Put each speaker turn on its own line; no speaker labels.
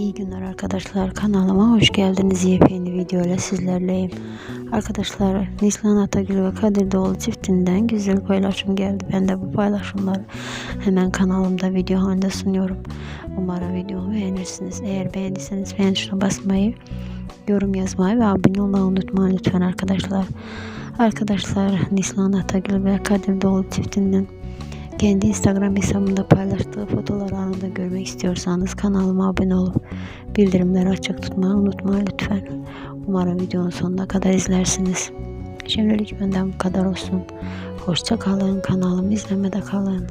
İyi günler arkadaşlar. Kanalıma hoş geldiniz. Yepyeni video ile sizlerleyim. Arkadaşlar Nislan Atagül ve Kadir Doğulu çiftinden güzel paylaşım geldi. Ben de bu paylaşımları hemen kanalımda video halinde sunuyorum. Umarım videomu beğenirsiniz. Eğer beğendiyseniz beğen tuşuna basmayı, yorum yazmayı ve abone olmayı unutmayın lütfen arkadaşlar. Arkadaşlar Nislan Atagül ve Kadir Doğulu çiftinden kendi Instagram hesabımda paylaştığı fotoğrafları anında görmek istiyorsanız kanalıma abone olup bildirimleri açık tutmayı unutmayın lütfen. Umarım videonun sonuna kadar izlersiniz. Şimdilik benden bu kadar olsun. Hoşça kalın. Kanalımı izlemede kalın.